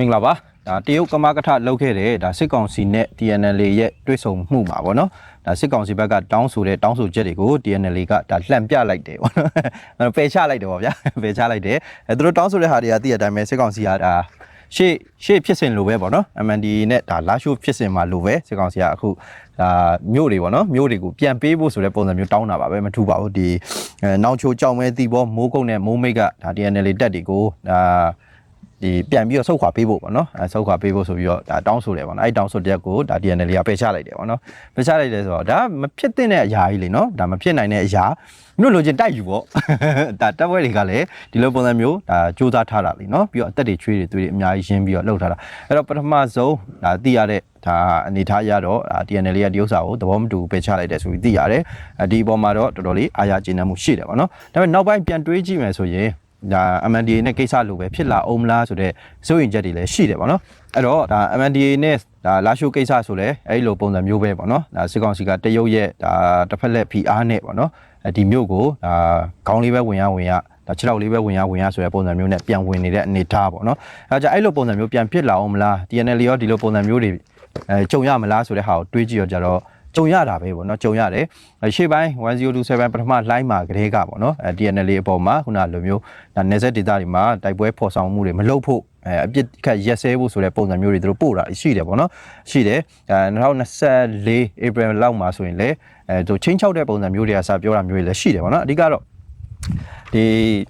မင်္ဂလာပါဒါတရုတ်ကမကထလောက်ခဲ့တဲ့ဒါစစ်ကောင်စီနဲ့ TNL ရဲ့တွဲဆုံမှုမှာပေါ့နော်ဒါစစ်ကောင်စီဘက်ကတောင်းဆိုတဲ့တောင်းဆိုချက်တွေကို TNL ကဒါလှန်ပြလိုက်တယ်ပေါ့နော်အဲ့တော့ပယ်ချလိုက်တယ်ပေါ့ဗျာပယ်ချလိုက်တယ်အဲသူတို့တောင်းဆိုတဲ့ဟာတွေကသိတဲ့အတိုင်းပဲစစ်ကောင်စီကဒါရှေ့ရှေ့ဖြစ်စဉ်လိုပဲပေါ့နော် MND နဲ့ဒါလာရှိုးဖြစ်စဉ်မှာလိုပဲစစ်ကောင်စီကအခုဒါမြို့တွေပေါ့နော်မြို့တွေကိုပြန်ပေးဖို့ဆိုတဲ့ပုံစံမျိုးတောင်းတာပါပဲမထူပါဘူးဒီအဲနောင်ချိုကြောင်မဲတီဘောမိုးကုတ်နဲ့မိုးမိတ်ကဒါ TNL တက်တွေကိုဒါ ဒီပြန်ပြီးတော့ဆုတ်ခွာပေးဖို့ပေါ့နော်အဲဆုတ်ခွာပေးဖို့ဆိုပြီးတော့ဒါတောင်းဆိုတယ်ပေါ့နော်အဲ့တောင်းဆိုတဲ့ကိုဒါ DNL ကပယ်ချလိုက်တယ်ပေါ့နော်ပယ်ချလိုက်တယ်ဆိုတော့ဒါမဖြစ်တဲ့အရာကြီးလေနော်ဒါမဖြစ်နိုင်တဲ့အရာမြို့လိုချင်တိုက်ယူပေါ့ဒါတပ်ဖွဲ့တွေကလည်းဒီလိုပုံစံမျိုးဒါစူးစမ်းထားတာလေနော်ပြီးတော့အသက်တွေချွေးတွေသွေးတွေအများကြီးရှင်းပြီးတော့လှုပ်ထားတာအဲ့တော့ပထမဆုံးဒါသိရတဲ့ဒါအနေထားရတော့ဒါ DNL ရဲ့ဒီဥစ္စာကိုသဘောမတူပယ်ချလိုက်တယ်ဆိုပြီးသိရတယ်အဲဒီအပေါ်မှာတော့တော်တော်လေးအာရကျေနပ်မှုရှိတယ်ပေါ့နော်ဒါပေမဲ့နောက်ပိုင်းပြန်တွေးကြည့်မယ်ဆိုရင် ဒါ MNDA နဲ့ကိစ္စလိုပဲဖြစ်လာအောင်မလားဆိုတော့စိုးရင်ချက်တွေလည်းရှိတယ်ပေါ့နော်အဲ့တော့ဒါ MNDA နဲ့ဒါလာရှိုးကိစ္စဆိုလဲအဲ့လိုပုံစံမျိုးပဲပေါ့နော်ဒါစစ်ကောင်စီကတရုတ်ရဲ့ဒါတစ်ဖက်လက် PR နဲ့ပေါ့နော်အဲဒီမျိုးကိုဒါခေါင်းလေးပဲဝင်ရဝင်ရဒါခြေထောက်လေးပဲဝင်ရဝင်ရဆိုတဲ့ပုံစံမျိုးနဲ့ပြန်ဝင်နေတဲ့အနေအထားပေါ့နော်အဲဒါကြအဲ့လိုပုံစံမျိုးပြန်ဖြစ်လာအောင်မလား TNL ရောဒီလိုပုံစံမျိုးတွေအဲကြုံရမလားဆိုတဲ့ဟာကိုတွေးကြည့်ရကြတော့ ကြုံရတာပဲပေါ့နော်ကြုံရတယ်ရှေ့ပိုင်း1027ပထမလှိုင်းမှာကလေးကပေါ့နော်အဲ DNL အပေါ်မှာခုနလိုမျိုးဒါ neset data တွေမှာတိုက်ပွဲဖော်ဆောင်မှုတွေမလုပ်ဖို့အဲအပြစ်ခတ်ရက်စဲဖို့ဆိုတဲ့ပုံစံမျိုးတွေသူတို့ပို့တာရှိတယ်ပေါ့နော်ရှိတယ်အဲ2024 April လောက်မှာဆိုရင်လေအဲသူချင်းချောက်တဲ့ပုံစံမျိုးတွေကစပြောတာမျိုးတွေလည်းရှိတယ်ပေါ့နော်အဓိကတော့ဒီ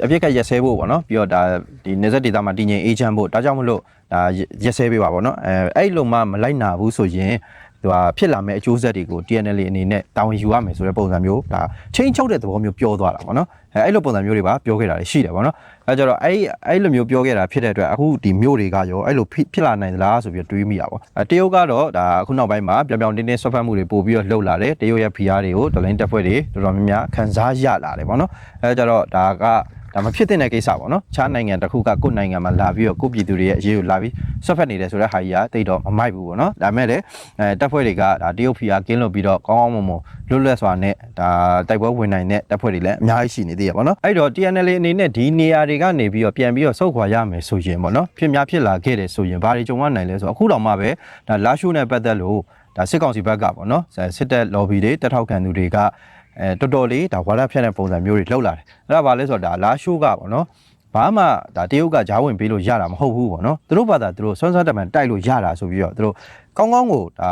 အပြစ်ကရက်စဲဖို့ပေါ့နော်ပြီးတော့ဒါဒီ neset data မှာတည်ငြိမ်အေးချမ်းဖို့ဒါကြောင့်မလို့ဒါရက်စဲပေးပါပေါ့နော်အဲအဲ့လိုမှမလိုက်နာဘူးဆိုရင် သူကဖြစ်လာမဲ့အကျိုးဆက်တွေကို TNL အနေနဲ့တာဝန်ယူရမယ်ဆိုတဲ့ပုံစံမျိုးဒါချင်းချောက်တဲ့သဘောမျိုးပြောသွားတာပေါ့နော်အဲအဲ့လိုပုံစံမျိုးတွေပါပြောခဲ့တာရှိတယ်ပေါ့နော်အဲကြတော့အဲ့အဲ့လိုမျိုးပြောခဲ့တာဖြစ်တဲ့အတွက်အခုဒီမျိုးတွေကရောအဲ့လိုဖြစ်လာနိုင်သလားဆိုပြီးတွေးမိတာပေါ့အဲတရုတ်ကတော့ဒါအခုနောက်ပိုင်းမှာပြောင်ပြောင်တင်းတင်းဆွတ်ဖက်မှုတွေပို့ပြီးတော့လှုပ်လာတယ်တရုတ်ရဲ့ PR တွေကိုဒလိုင်းတက်ဖွဲ့တွေတော်တော်များများခံစားရလာတယ်ပေါ့နော်အဲကြတော့ဒါက ဒါမဖြစ်တဲ့ကိစ္စပေါ့နော်ခြားနိုင်ငံတစ်ခုကကိုယ့်နိုင်ငံမှာလာပြီးတော့ကိုယ့်ပြည်သူတွေရဲ့အရေးကိုလာပြီးဆွတ်ဖက်နေတယ်ဆိုတဲ့ဟာကြီးကတိတ်တော့မမိုက်ဘူးပေါ့နော်ဒါမဲ့လည်းအဲတပ်ဖွဲ့တွေကဒါတရုတ်ဖီအားကင်းလို့ပြီးတော့ကောင်းကောင်းမွန်မွန်လွတ်လပ်စွာနဲ့ဒါတိုက်ပွဲဝင်နိုင်တဲ့တပ်ဖွဲ့တွေလည်းအများကြီးရှိနေသေးရပေါ့နော်အဲ့တော့ TNL အနေနဲ့ဒီနေရာတွေကနေပြီးတော့ပြန်ပြီးတော့ဆုတ်ခွာရမယ်ဆိုရင်ပေါ့နော်ဖြစ်များဖြစ်လာခဲ့တယ်ဆိုရင်ဘာတွေကြုံရနိုင်လဲဆိုတော့အခုတော့မှပဲဒါလာရှိုးနဲ့ပတ်သက်လို့ဒါစစ်ကောင်စီဘက်ကပေါ့နော်စစ်တပ် lobby တွေတက်ထောက်ခံသူတွေက အဲတော်တော်လေးဒါဝါဒဖြန့်တဲ့ပုံစံမျိုးတွေလှုပ်လာတယ်အဲ့ဒါဘာလဲဆိုတော့ဒါလာရှိုးကပေါ့နော်ဘာမှဒါတရုတ်ကဂျားဝင်ပေးလို့ရတာမဟုတ်ဘူးပေါ့နော်သူတို့ဘာသာသူတို့ဆွမ်းဆွမ်းတမန်တိုက်လို့ရတာဆိုပြီးတော့သူတို့ကောင်းကောင်းကိုဒါ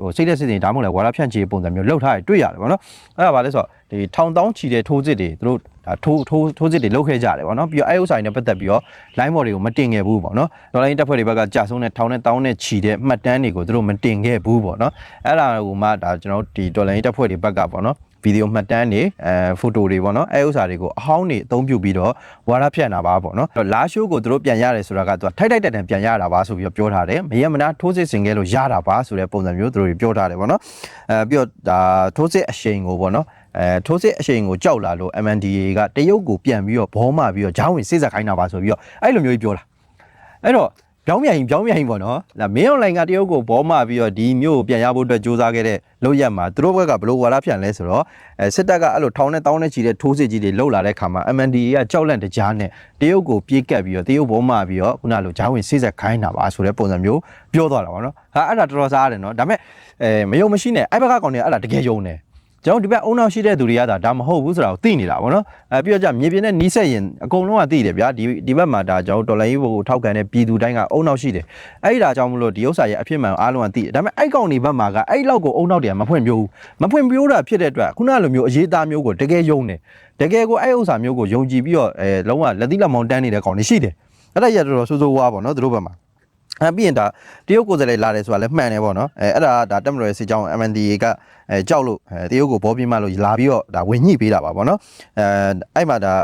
ဟိုစိတ်သက်စစ်စစ်ဒါမှမဟုတ်လဲဝါဒဖြန့်ချေပုံစံမျိုးလှုပ်ထားရတွေ့ရတယ်ပေါ့နော်အဲ့ဒါဘာလဲဆိုတော့ဒီထောင်တောင်းချီတဲ့ထိုးစစ်တွေသူတို့ဒါထိုးထိုးထိုးစစ်တွေလုပ်ခဲ့ကြတယ်ပေါ့နော်ပြီးတော့အဲဥဆိုင်နဲ့ပတ်သက်ပြီးတော့ line ဘော်တွေကိုမတင်ခဲ့ဘူးပေါ့နော်ဒေါ်လာရင်းတပ်ဖွဲ့တွေဘက်ကကြာဆုံးတဲ့ထောင်နဲ့တောင်းနဲ့ချီတဲ့မှတ်တမ်းတွေကိုသူတို့မတင်ခဲ့ဘူးပေါ့နော်အဲ့ဒါကိုမှဒါကျွန်တော်ဒီဒေါ်လာရင်းတပ်ဖွဲ့တွေဘက်ကပေါ့နော် ဗီဒီယိုမှတ်တမ်းတွေအဲဖိုတိုတွေပေါ့နော်အဲဥစ္စာတွေကိုအဟောင်းတွေအသုံးပြုပြီးတော့ဝါရဖြန့်တာပါပေါ့နော်လာရှိုးကိုသူတို့ပြန်ရတယ်ဆိုတာကသူကထိုက်ထိုက်တန်တန်ပြန်ရတာပါဆိုပြီးတော့ပြောထားတယ်မရမနာထိုးစစ်ဆင်ခဲ့လို့ရတာပါဆိုတဲ့ပုံစံမျိုးသူတို့ပြောထားတယ်ပေါ့နော်အဲပြီးတော့ဒါထိုးစစ်အရှိန်ကိုပေါ့နော်အဲထိုးစစ်အရှိန်ကိုကြောက်လာလို့ MNDA ကတရုတ်ကိုပြန်ပြီးတော့ဘောမှပြီးတော့ဂျောင်းဝင်စိတ်ဆက်ခိုင်းတာပါဆိုပြီးတော့အဲ့လိုမျိုးကြီးပြောတာအဲ့တော့ ပြောင်းပြန်ရင်ပြောင်းပြန်ရင်ပေါ့နော်ဒါမင်းအွန်လိုင်းကတရုတ်ကိုဘောမှပြီးတော့ဒီမျိုးကိုပြန်ရဖို့အတွက်စူးစမ်းခဲ့တဲ့လို့ရက်မှာသူတို့ဘက်ကဘလို့ဝါဒဖြန့်လဲဆိုတော့အဲစစ်တပ်ကအဲ့လိုထောင်းနဲ့တောင်းနဲ့ချီတဲ့ထိုးစစ်ကြီးတွေလှုပ်လာတဲ့ခါမှာ MNDA ကကြောက်လန့်တကြားနဲ့တရုတ်ကိုပြေးကပ်ပြီးတော့တရုတ်ဘောမှပြီးတော့ခုနလိုဂျောင်းဝင်စိတ်ဆက်ခိုင်းတာပါဆိုတဲ့ပုံစံမျိုးပြောသွားတာပါနော်ဟာအဲ့ဒါတော်တော်စားရတယ်နော်ဒါပေမဲ့အဲမယုံမရှိနဲ့အဲ့ဘက်ကကောင်တွေအဲ့ဒါတကယ်ယုံတယ် ကျွန်တော်ဒီဘက်အုံနောက်ရှိတဲ့သူတွေကဒါဒါမဟုတ်ဘူးဆိုတာကိုသိနေတာဗောနော်အဲပြီးတော့じゃမြေပြင်နဲ့နီးစက်ရင်အကုန်လုံးကသိတယ်ဗျာဒီဒီဘက်မှာဒါကျွန်တော်တော်လိုင်းဘို့ကိုထောက်ကန်တဲ့ပြည်သူတိုင်းကအုံနောက်ရှိတယ်အဲ့ဒါကြောင့်မလို့ဒီဥစ္စာရဲ့အဖြစ်မှန်အားလုံးကသိတယ်ဒါပေမဲ့အဲ့ကောင်တွေဘက်မှာကအဲ့လောက်ကိုအုံနောက်တွေကမဖွင့်ပြိုးဘူးမဖွင့်ပြိုးတာဖြစ်တဲ့အတွက်ခုနလိုမျိုးအရေးသားမျိုးကိုတကယ်ယုံတယ်တကယ်ကိုအဲ့ဥစ္စာမျိုးကိုယုံကြည်ပြီးတော့အဲလုံးဝလက်သီးလက်မောင်းတန်းနေတဲ့ကောင်တွေရှိတယ်အဲ့ဒါရတော်တော်ဆိုးဆိုးဝါးပေါ့နော်သူတို့ဘက်မှာ အဲပြီးရင်ဒါတရုတ်ကိုယ်စားလှယ်လာတယ်ဆိုတာလည်းမှန်တယ်ပေါ့နော်အဲအဲ့ဒါဒါတက်မတော်ရဲ့စစ်ကြောင်း MNDA ကအဲကြောက်လို့အဲတရုတ်ကိုဘောပြင်းမလို့လာပြီးတော့ဒါဝင်ညှိပေးတာပါပေါ့နော်အဲအဲ့မှာဒါ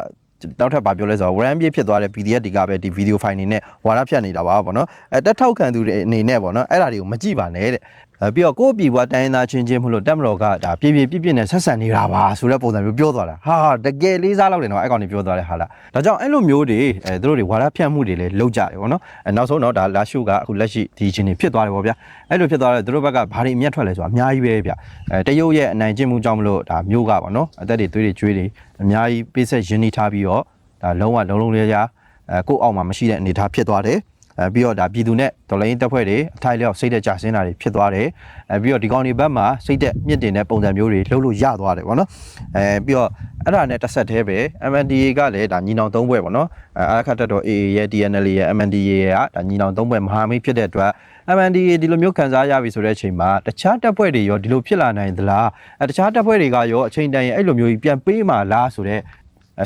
နောက်ထပ်ဗာပြောလဲဆိုတော့ RAM ပြည့်ဖြစ်သွားတဲ့ PDF တွေကပဲဒီ video file နေနဲ့ဝါရဖြတ်နေတာပါပေါ့နော်အဲတက်ထောက်ခံသူတွေအနေနဲ့ပေါ့နော်အဲ့ဒါတွေကိုမကြည့်ပါနဲ့တဲ့အဲ ပြီးတော့ကိုယ့်ပြည်ဘွားတိုင်းရင်းသားချင်းချင်းမလို့တက်မတော်ကဒါပြည့်ပြည့်ပြည့်ပြည့်နဲ့ဆက်ဆံနေတာပါဆိုတဲ့ပုံစံမျိုးပြောသွားတာဟာတကယ်လေးစားလောက်တယ်နော်အဲ့ကောင်တွေပြောသွားတဲ့ဟာလားဒါကြောင့်အဲ့လိုမျိုးတွေအဲသူတို့တွေဝါရဖြတ်မှုတွေလည်းလုပ်ကြတယ်ပေါ့နော်အဲနောက်ဆုံးတော့ဒါလာရှုကအခုလက်ရှိဒီချင်းတွေဖြစ်သွားတယ်ပေါ့ဗျာအဲ့လိုဖြစ်သွားတော့သူတို့ဘက်ကဘာတွေအမျက်ထွက်လဲဆိုတာအများကြီးပဲဗျအဲတရုတ်ရဲ့အနိုင်ကျင့်မှုကြောင့်မလို့ဒါမျိုးကပေါ့နော်အသက်တွေသွေးတွေကျွေးတွေအများကြီးပေးဆက်ရင်းနှီးထားပြီးတော့ဒါလုံးဝလုံးလုံးလေးကြားအဲကိုယ့်အောက်မှာမရှိတဲ့အနေအထားဖြစ်သွားတယ် အဲအဲပြီးတော့ဒါပြည်သူနဲ့ဒေါ်လာရင်းတပ်ဖွဲ့တွေအထိုက်လျောက်စိတ်သက်ကြဆင်းတာတွေဖြစ်သွားတယ်အဲပြီးတော့ဒီကောင်ဒီဘက်မှာစိတ်သက်မြင့်တင်တဲ့ပုံစံမျိုးတွေလှုပ်လို့ရသွားတယ်ပေါ့နော်အဲပြီးတော့အဲ့ဒါနဲ့တစ်ဆက်တည်းပဲ MNDA ကလည်းဒါညီနောင်သုံးဘွဲ့ပေါ့နော်အဲအာခတ်တက်တော် AA ရဲ့ TNL ရဲ့ MNDA ရဲ့ကဒါညီနောင်သုံးဘွဲ့မဟာမိတ်ဖြစ်တဲ့အတွက် MNDA ဒီလိုမျိုးခံစားရပြီဆိုတဲ့အချိန်မှာတခြားတပ်ဖွဲ့တွေရောဒီလိုဖြစ်လာနိုင်သလားအဲတခြားတပ်ဖွဲ့တွေကရောအချိန်တန်ရင်အဲ့လိုမျိုးကြီးပြန်ပေးမှလားဆိုတော့အ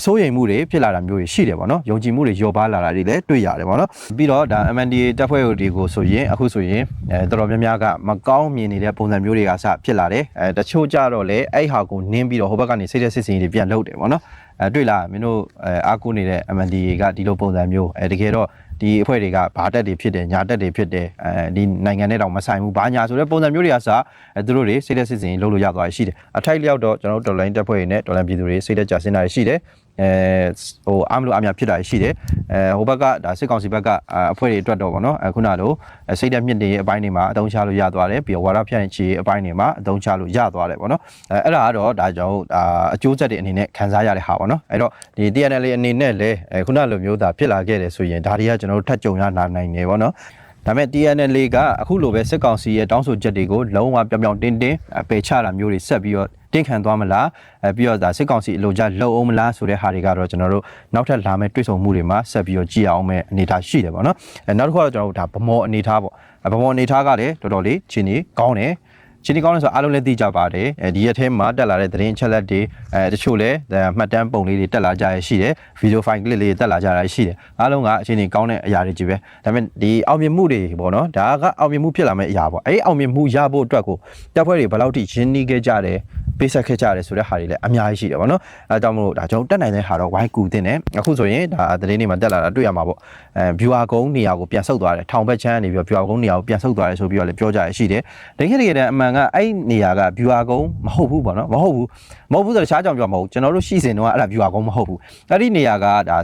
စိုးရိမ်မှုတွေဖြစ်လာတာမျိုးတွေရှိတယ်ပေါ့နော်ယုံကြည်မှုတွေလျော့ပါလာတာတွေလည်းတွေ့ရတယ်ပေါ့နော်ပြီးတော့ဒါ MNDA တပ်ဖွဲ့တွေကိုဆိုရင်အခုဆိုရင်အဲတော်တော်များများကမကောင်းမြင်နေတဲ့ပုံစံမျိုးတွေကစဖြစ်လာတယ်အဲတချို့ကြတော့လေအဲ့ဟာကိုနင်းပြီးတော့ဟိုဘက်ကနေစိတ်သက်စစ်စင်တွေပြန်လုပ်တယ်ပေါ့နော် အဲတွေ့လားမင်းတို့အဲအားကိုးနေတဲ့ MNDA ကဒီလိုပုံစံမျိုးအဲတကယ်တော့ဒီအဖွဲ့တွေကဘာတက်တွေဖြစ်တယ်ညာတက်တွေဖြစ်တယ်အဲဒီနိုင်ငံနဲ့တောင်မဆိုင်ဘူးဘာညာဆိုတဲ့ပုံစံမျိုးတွေကစအဲသူတို့တွေစိတ်သက်စစ်စင်လုပ်လို့ရသွားရရှိတယ်အထိုက်လျောက်တော့ကျွန်တော်တို့တော်လိုင်းတက်ဖွဲ့တွေနဲ့တော်လိုင်းပြည်သူတွေစိတ်သက်ကြဆင်းတာရှိတယ် အဲဟိုအားမလို့အများဖြစ်တာရှိတယ်အဲဟိုဘက်ကဒါစစ်ကောင်စီဘက်ကအဖွဲ့တွေအတွက်တော့ဗောနော်အခုနလိုစိတ်သက်မြင့်တင်ရဲ့အပိုင်းတွေမှာအသုံးချလို့ရသွားတယ်ပြီးတော့ဝါရဖြန့်ချီအပိုင်းတွေမှာအသုံးချလို့ရသွားတယ်ဗောနော်အဲအဲ့ဒါကတော့ဒါကြောင့်ဒါအကျိုးဆက်တွေအနေနဲ့ခံစားရတဲ့ဟာဗောနော်အဲ့တော့ဒီ TNL အနေနဲ့လည်းခုနလိုမျိုးဒါဖြစ်လာခဲ့တယ်ဆိုရင်ဒါတွေကကျွန်တော်တို့ထပ်ကြုံရနိုင်တယ်ဗောနော် ဒါပေမဲ့ TNL ကအခုလိုပဲစစ်ကောင်စီရဲ့တောင်းဆိုချက်တွေကိုလုံးဝပြောင်ပြောင်တင်းတင်းပယ်ချတာမျိုးတွေဆက်ပြီးတော့တင်းခံသွားမလားအဲပြီးတော့ဒါစစ်ကောင်စီအလို့ကြလုံအောင်မလားဆိုတဲ့ဟာတွေကတော့ကျွန်တော်တို့နောက်ထပ်လာမယ့်တွေ့ဆုံမှုတွေမှာဆက်ပြီးတော့ကြည့်အောင်မဲ့အနေအထားရှိတယ်ပေါ့နော်အဲနောက်တစ်ခုကတော့ကျွန်တော်တို့ဒါဗမော်အနေအထားပေါ့ဗမော်အနေအထားကလည်းတော်တော်လေးချင်းနေကောင်းတယ် ချင်းဒီကောင်းလဲဆိုအားလုံးလည်းသိကြပါတယ်အဲဒီရက်ထဲမှာတက်လာတဲ့သတင်းချက်လက်တွေအဲတချို့လည်းမှတ်တမ်းပုံလေးတွေတက်လာကြရရှိတယ်ဗီဒီယိုဖိုင်ကလစ်လေးတက်လာကြရရှိတယ်အားလုံးကအချင်းဒီကောင်းတဲ့အရာတွေကြီးပဲဒါပေမဲ့ဒီအောင်မြင်မှုတွေပေါ့နော်ဒါကအောင်မြင်မှုဖြစ်လာမယ့်အရာပေါ့အဲဒီအောင်မြင်မှုရဖို့အတွက်ကိုတပ်ဖွဲ့တွေဘယ်လောက်ထိရင်းနှီးခဲ့ကြတယ် ပေးဆက်ခဲ့ကြတယ်ဆိုတဲ့ဟာတွေလည်းအများကြီးရှိတယ်ပေါ့နော်အဲဒါကြောင့်မလို့ဒါကျွန်တော်တက်နိုင်တဲ့ဟာတော့ဝိုင်းကူတင်တယ်အခုဆိုရင်ဒါသတင်းတွေမှာတက်လာတာတွေ့ရမှာပေါ့အဲ viewer ကုန်းနေရာကိုပြန်ဆုတ်သွားတယ်ထောင်ဘက်ချမ်းကနေပြီးတော့ viewer ကုန်းနေရာကိုပြန်ဆုတ်သွားတယ်ဆိုပြီးတော့လည်းပြောကြရရှိတယ်တကယ်တကယ်တမ်းအမှန်ကအဲ့နေရာက viewer ကုန်းမဟုတ်ဘူးပေါ့နော်မဟုတ်ဘူးမဟုတ်ဘူးဆိုတော့တခြားကြောင်ပြောမဟုတ်ကျွန်တော်တို့ရှိစင်တော့အဲ့ဒါ viewer ကုန်းမဟုတ်ဘူးအဲ့ဒီနေရာကဒါ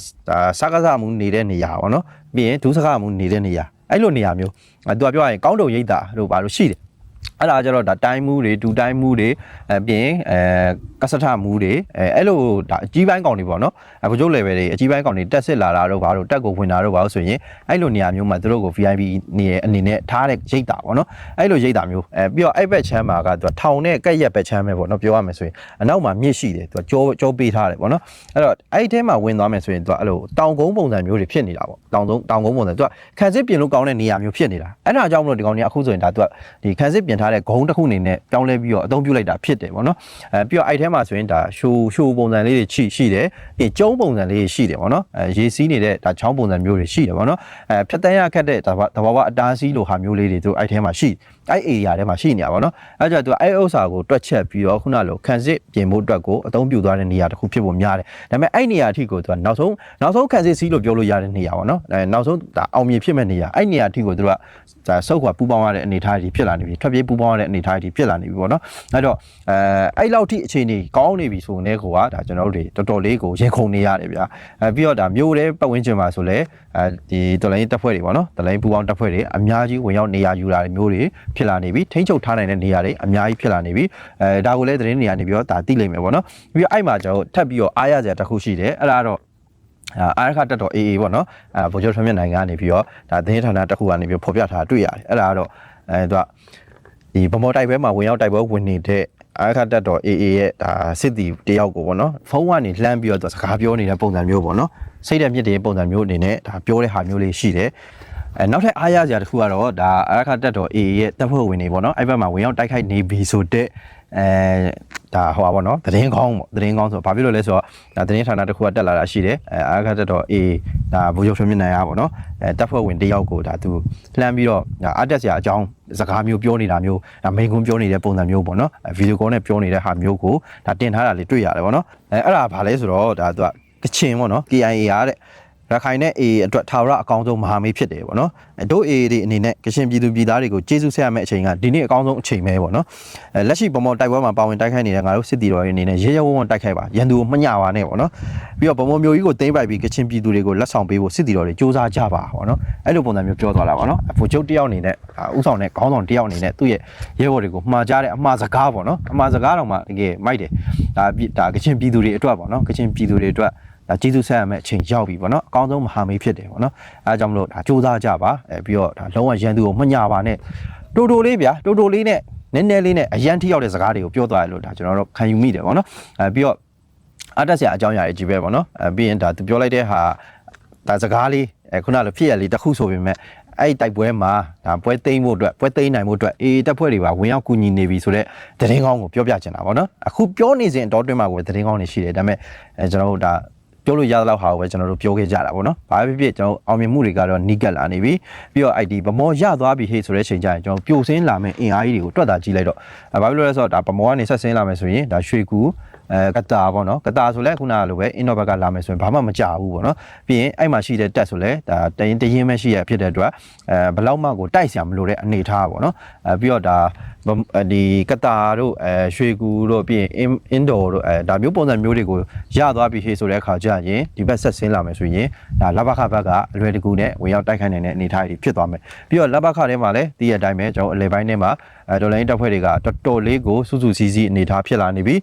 စကားစမှုနေတဲ့နေရာပေါ့နော်ပြီးရင်ဒုစကားမှုနေတဲ့နေရာအဲ့လိုနေရာမျိုးသူကပြောရရင်ကောင်းတုံရိပ်တာတို့ဘာလို့ရှိတယ် အဲ့ဒါကြတော့ဒါတိုင်းမှုတွေဒူတိုင်းမှုတွေအပြင်အဲကစထမှုတွေအဲအဲ့လိုဒါအကြီးပိုင်းကောင်တွေပေါ့နော်အခုကျုပ် level တွေအကြီးပိုင်းကောင်တွေတက်စစ်လာတာတော့ဘာလို့တက်ကိုဝင်တာတော့ဘာလို့ဆိုရင်အဲ့လိုနေရာမျိုးမှာသူတို့ကို VIP နေအနေနဲ့ထားတဲ့ရိတ်တာပေါ့နော်အဲ့လိုရိတ်တာမျိုးအဲပြီးတော့အဲ့ဘက်ချမ်းမှာကသူကထောင်နဲ့ကက်ရက်ဘက်ချမ်းပဲပေါ့နော်ပြောရမယ်ဆိုရင်အနောက်မှာမြင့်ရှိတယ်သူကကြောကြောပေးထားတယ်ပေါ့နော်အဲ့တော့အဲ့ဒီထဲမှာဝင်သွားမယ်ဆိုရင်သူကအဲ့လိုတောင်ကုန်းပုံစံမျိုးတွေဖြစ်နေတာပေါ့တောင်ကုန်းတောင်ကုန်းပုံစံသူကခံစစ်ပြင်လို့ကောင်းတဲ့နေရာမျိုးဖြစ်နေတာအဲ့ဒါကြောင့်မလို့ဒီကောင်ကြီးအခုဆိုရင်ဒါသူကဒီခံစစ်ပြင်ထားတဲ့ဂုံးတစ်ခုအနေနဲ့ပြောင်းလဲပြီးတော့အသုံးပြုလိုက်တာဖြစ်တယ်ပေါ့နော်အဲပြီးတော့အဲ့ထဲမှာဆိုရင်ဒါရှိုးရှိုးပုံစံလေးတွေရှိရှိတယ်ပြီးကျုံးပုံစံလေးတွေရှိတယ်ပေါ့နော်အဲရေစီးနေတဲ့ဒါချောင်းပုံစံမျိုးတွေရှိတယ်ပေါ့နော်အဲဖြတ်တန်းရခက်တဲ့တဘာဝအတားစီးလိုဟာမျိုးလေးတွေသူအဲ့ထဲမှာရှိအဲ့ area ထဲမှာရှိနေတာပေါ့နော်အဲ့ကြောင့်သူအဲ့ဥစ္စာကိုတွက်ချက်ပြီးတော့ခုနလိုခံစစ်ပြင်ဖို့အတွက်ကိုအသုံးပြုသွားတဲ့နေရာတစ်ခုဖြစ်ဖို့များတယ်ဒါပေမဲ့အဲ့နေရာအထိကိုသူကနောက်ဆုံးနောက်ဆုံးခံစစ်စီးလို့ပြောလို့ရတဲ့နေရာပေါ့နော်အဲနောက်ဆုံးဒါအောင်မြင်ဖြစ်မဲ့နေရာအဲ့နေရာအထိကိုသူကဒါစုပ်ခွာပူပေါင်းရတဲ့အနေအထားတွေဖြစ်လာနေပြီထွက်ပြေးပူပေါင်းရတဲ့အနေအထားတွေဖြစ်လာနေပြီပေါ့နော်အဲ့တော့အဲအဲ့လောက်ထိအခြေအနေကောင်းနေပြီဆိုရင်ကိုကဒါကျွန်တော်တို့တွေတော်တော်လေးကိုရင်ခုန်နေရတယ်ဗျာအဲပြီးတော့ဒါမျိုးတဲ့ပတ်ဝန်းကျင်မှာဆိုလဲအဲဒီတော်လိုင်းတပ်ဖွဲ့တွေပေါ့နော်တော်လိုင်းပူပေါင်းတပ်ဖွဲ့တွေအများကြီးဝင်ရောက်နေရာယူတာမျိုးတွေဖြစ်လာနေပြီထိန်းချုပ်ထားနိုင်တဲ့နေရာတွေအများကြီးဖြစ်လာနေပြီအဲဒါကိုလည်းသတင်းနေရာနေပြီးတော့ဒါသိလိမ့်မယ်ပေါ့နော်ပြီးတော့အဲ့မှာကျွန်တော်ထပ်ပြီးတော့အားရစရာတစ်ခုရှိတယ်အဲ့ဒါတော့အာရခတက်တော် AA ပေါ့နော်အဲဗိုလ်ချုပ်ထွန်းမြတ်နိုင်ငံကနေပြီးတော့ဒါသတင်းဌာနတစ်ခုကနေပြီးဖော်ပြထားတွေ့ရတယ်အဲ့ဒါကတော့အဲသူက ဒီဗမော်တိုက်ပွဲမှာဝင်ရောက်တိုက်ပွဲဝင်နေတဲ့အာခတက်တော် AA ရဲ့ဒါစစ်တီတယောက်ကိုပေါ့နော်ဖုန်းကနေလှမ်းပြီးတော့သူစကားပြောနေတဲ့ပုံစံမျိုးပေါ့နော်စိတ်တဲ့မြစ်တဲ့ပုံစံမျိုးအနေနဲ့ဒါပြောတဲ့ဟာမျိုးလေးရှိတယ်အဲနောက်ထပ်အားရစရာတစ်ခုကတော့ဒါအာခတက်တော် AA ရဲ့တပ်ဖွဲ့ဝင်တွေပေါ့နော်အဲ့ဘက်မှာဝင်ရောက်တိုက်ခိုက်နေပြီဆိုတဲ့အဲ ဒါဟိုပါဗောနော်သတင်းကောင်းပေါ့သတင်းကောင်းဆိုတော့ဘာဖြစ်လို့လဲဆိုတော့ဒါသတင်းဌာနတစ်ခုကတက်လာတာရှိတယ်အဲအာခတက်တော် A ဒါဘိုးရုပ်ထွန်းမြင့်နိုင်ရပါဗောနော်အဲတပ်ဖွဲ့ဝင်တယောက်ကိုဒါသူလှမ်းပြီးတော့ဒါအတက်စရာအကြောင်းစကားမျိုးပြောနေတာမျိုးဒါမိန်ကွန်းပြောနေတဲ့ပုံစံမျိုးပေါ့နော်ဗီဒီယိုကောနဲ့ပြောနေတဲ့ဟာမျိုးကိုဒါတင်ထားတာလေးတွေ့ရတယ်ဗောနော်အဲအဲ့ဒါဘာလဲဆိုတော့ဒါသူကကချင်ပေါ့နော် KIA ရတဲ့ ရခိုင်နဲ့ AA အတွက်ထာဝရအကောင်းဆုံးမဟာမိတ်ဖြစ်တယ်ပေါ့နော်အဲတို့ AA တွေအနေနဲ့ကရှင်ပြည်သူပြည်သားတွေကိုကျေးဇူးဆက်ရမယ့်အချိန်ကဒီနေ့အကောင်းဆုံးအချိန်ပဲပေါ့နော်အဲလက်ရှိဗမော်တိုက်ပွဲမှာပါဝင်တိုက်ခိုက်နေတဲ့ငါတို့စစ်တီတော်တွေအနေနဲ့ရဲရဲဝံ့ဝံ့တိုက်ခိုက်ပါရန်သူကိုမညပါနဲ့ပေါ့နော်ပြီးတော့ဗမော်မျိုးကြီးကိုသိမ်းပိုက်ပြီးကချင်ပြည်သူတွေကိုလက်ဆောင်ပေးဖို့စစ်တီတော်တွေစူးစမ်းကြပါပေါ့နော်အဲ့လိုပုံစံမျိုးပြောသွားတာပေါ့နော်အဖိုလ်ချုပ်တယောက်အနေနဲ့ဥဆောင်တဲ့ခေါင်းဆောင်တယောက်အနေနဲ့သူ့ရဲ့ရဲဘော်တွေကိုမှားကြတဲ့အမှားစကားပေါ့နော်အမှားစကားတော့မှတကယ်မိုက်တယ်ဒါဒါကချင်ပြည်သူတွေအတွက်ပေါ့နော်ကချင်ပြည်သူတွေအတွက် ဒါကျေးဇူးဆက်ရမယ့်အချိန်ရောက်ပြီပေါ့နော်အကောင်းဆုံးမဟာမိတ်ဖြစ်တယ်ပေါ့နော်အဲဒါကြောင့်မလို့ဒါစူးစမ်းကြပါအဲပြီးတော့ဒါလုံးဝရန်သူကိုမညာပါနဲ့တူတူလေးဗျာတူတူလေးနဲ့နည်းနည်းလေးနဲ့အရန်ထိရောက်တဲ့စကားတွေကိုပြောသွားရလို့ဒါကျွန်တော်တို့ခံယူမိတယ်ပေါ့နော်အဲပြီးတော့အတက်ဆရာအကြောင်းအရာတွေကြီးပဲပေါ့နော်အဲပြီးရင်ဒါသူပြောလိုက်တဲ့ဟာဒါစကားလေးအဲခုနလိုဖြစ်ရလေးတစ်ခုဆိုပေမဲ့အဲ့ဒီတိုက်ပွဲမှာဒါပွဲသိမ်းဖို့အတွက်ပွဲသိမ်းနိုင်ဖို့အတွက်အေးတပ်ဖွဲ့တွေပါဝင်ရောက်ကူညီနေပြီဆိုတော့သတင်းကောင်းကိုပြောပြချင်တာပေါ့နော်အခုပြောနေစဉ်အတော်တွင်းမှာကိုသတင်းကောင်းတွေရှိတယ်ဒါပေမဲ့အဲကျွန်တော်တို့ဒါ ပြောလို့ရသလောက်ဟာကိုပဲကျွန်တော်တို့ပြောခဲ့ကြတာပေါ့နော်။ဘာဖြစ်ဖြစ်ကျွန်တော်အောင်မြင်မှုတွေကတော့နီးကပ်လာနေပြီ။ပြီးတော့ ID ဗမောရသွားပြီဟေ့ဆိုတဲ့ချိန်ကျရင်ကျွန်တော်ပြိုစင်းလာမယ့်အင်အားကြီးတွေကိုတွက်တာကြည့်လိုက်တော့အဲဘာဖြစ်လို့လဲဆိုတော့ဒါဗမောကနေဆက်ဆင်းလာမယ်ဆိုရင်ဒါရွှေကူအဲကတာပေါ့နော်ကတာဆိုလဲခုနကလိုပဲအင်တော့ဘက်ကလာမယ်ဆိုရင်ဘာမှမကြဘူးပေါ့နော်ပြီးရင်အဲ့မှာရှိတဲ့တက်ဆိုလဲဒါတရင်တရင်ပဲရှိရဖြစ်တဲ့အတွက်အဲဘလောက်မှကိုတိုက်ဆရာမလိုတဲ့အနေထားပေါ့နော်အဲပြီးတော့ဒါဒီကတာတို့အဲရွှေကူတို့ပြီးရင်အင်ဒိုတို့အဲဒါမျိုးပုံစံမျိုးတွေကိုရသွားပြီဟေ့ဆိုတဲ့အခါကျရင်ဒီဘက်ဆက်ဆင်းလာမယ်ဆိုရင်ဒါလဘခဘက်ကအလွယ်တကူနဲ့ဝင်ရောက်တိုက်ခိုက်နိုင်တဲ့အနေအထားတွေဖြစ်သွားမယ်ပြီးတော့လဘခထဲမှာလည်းတည့်ရအတိုင်းပဲကျွန်တော်အလဲပိုင်းထဲမှာအဲဒေါ်လာရင်းတပ်ဖွဲ့တွေကတော်တော်လေးကိုစုစုစည်းစည်းအနေအထားဖြစ်လာနေပြီ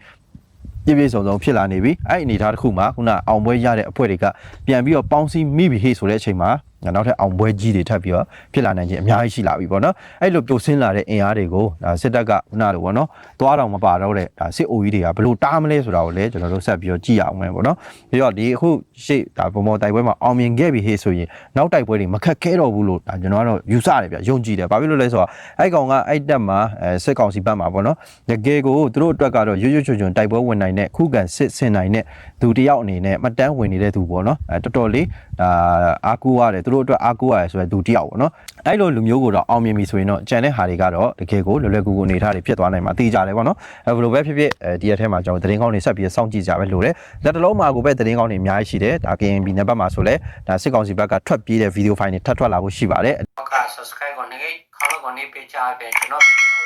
ပြည့်ပြည့်စုံစုံဖြစ်လာနေပြီအဲ့ဒီအနေအထားတစ်ခုမှာခုနအောင်ပွဲရတဲ့အဖွဲ့တွေကပြန်ပြီးတော့ပေါင်းစည်းမိပြီဟေ့ဆိုတဲ့အချိန်မှာ နောက်ထပ်အောင်ပွဲကြီးတွေထပ်ပြီးတော့ဖြစ်လာနိုင်ခြင်းအများကြီးရှိလာပြီပေါ့နော်အဲ့လိုပြိုဆင်းလာတဲ့အင်အားတွေကိုဒါစစ်တပ်ကခုနလိုပေါ့နော်သွားတော်မပါတော့တဲ့ဒါစစ်အိုကြီးတွေကဘယ်လိုတားမလဲဆိုတာကိုလည်းကျွန်တော်တို့ဆက်ပြီးတော့ကြည့်ရအောင်မယ်ပေါ့နော်ပြီးတော့ဒီအခုရှေ့ဒါပုံပေါ်တိုက်ပွဲမှာအောင်မြင်ခဲ့ပြီဟေ့ဆိုရင်နောက်တိုက်ပွဲတွေမခက်ခဲတော့ဘူးလို့ဒါကျွန်တော်ကတော့ယူဆတယ်ဗျယုံကြည်တယ်ဘာဖြစ်လို့လဲဆိုတော့အဲ့ကောင်ကအဲ့တက်မှာအဲစစ်ကောင်စီဘက်မှာပေါ့နော်တကယ်ကိုသူတို့အတွက်ကတော့ရွရွချွချွတိုက်ပွဲဝင်နိုင်တဲ့ခုခံစစ်ဆင်နိုင်တဲ့သူတယောက်အနေနဲ့မတန်းဝင်နေတဲ့သူပေါ့နော်အဲတော်တော်လေးဒါအားကိုးရတယ်သူတို့အတွက်အားကိုးရတယ်ဆိုတဲ့သူတယောက်ပေါ့နော်အဲ့လိုလူမျိုးကိုတော့အောင်မြင်ပြီဆိုရင်တော့ကြံတဲ့ဟာတွေကတော့တကယ်ကိုလွယ်လွယ်ကူကူအနေထားတွေဖြစ်သွားနိုင်မှာသိကြတယ်ပေါ့နော်အဲဘယ်လိုပဲဖြစ်ဖြစ်အဲဒီရက်ထဲမှာကျွန်တော်သတင်းကောင်းတွေဆက်ပြီးစောင့်ကြည့်ကြပဲလို့လေလက်တလုံးမှာကိုပဲသတင်းကောင်းတွေအများကြီးရှိတယ်ဒါ KNB နံပါတ်မှာဆိုလဲဒါစစ်ကောင်စီဘက်ကထွက်ပြေးတဲ့ဗီဒီယိုဖိုင်တွေထပ်ထွက်လာဖို့ရှိပါတယ်က subscribe ကိုနေခေါင်းကိုနေပေးချပေးကျွန်တော်ဗီဒီယို